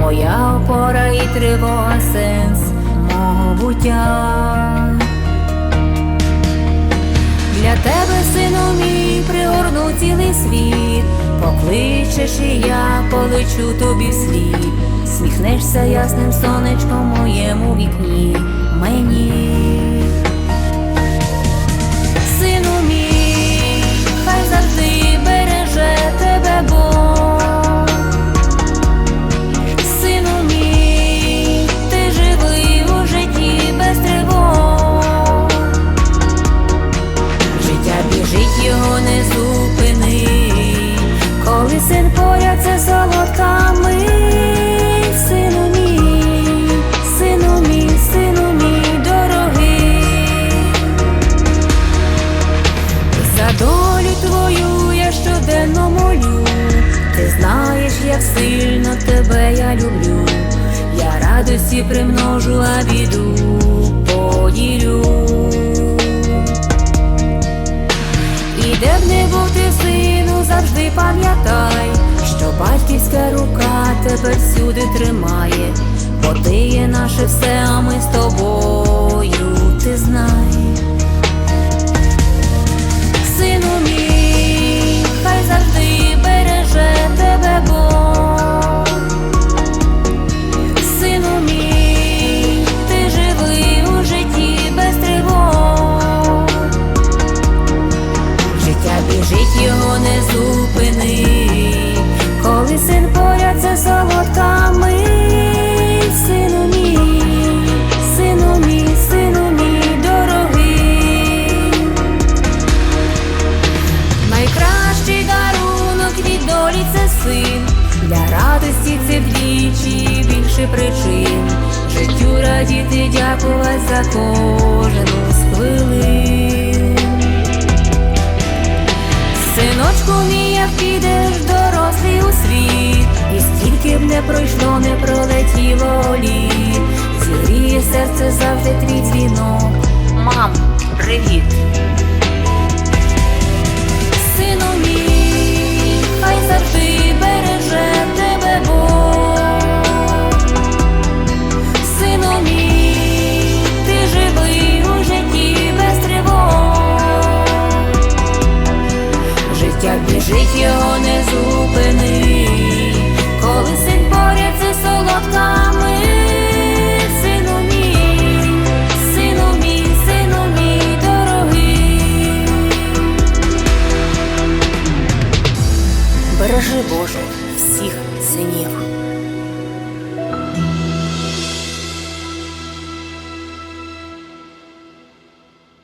моя опора і тривога сенс мого буття. Для тебе, сину мій, пригорну цілий світ, покличеш і я полечу тобі вслід, сміхнешся ясним сонечком моєму вікні мені. Як сильно тебе я люблю, я радості примножу, а біду поділю. І де б не був ти, сину, завжди пам'ятай, що батьківська рука тебе всюди тримає, бо ти є наше все, а ми з тобою, син, для радості це вдвічі більше причин. Життю радіти, дякувати за кожну з хвилин. Синочку мій, як підеш дорослий у світ, і скільки б не пройшло, не пролетіло літ, зігріє серце завжди твій дзвінок. Мам, привіт! як біжить його не зупини, коли син поряд зі солодками, сину мій, сину мій, сину мій дорогий, бережи Боже.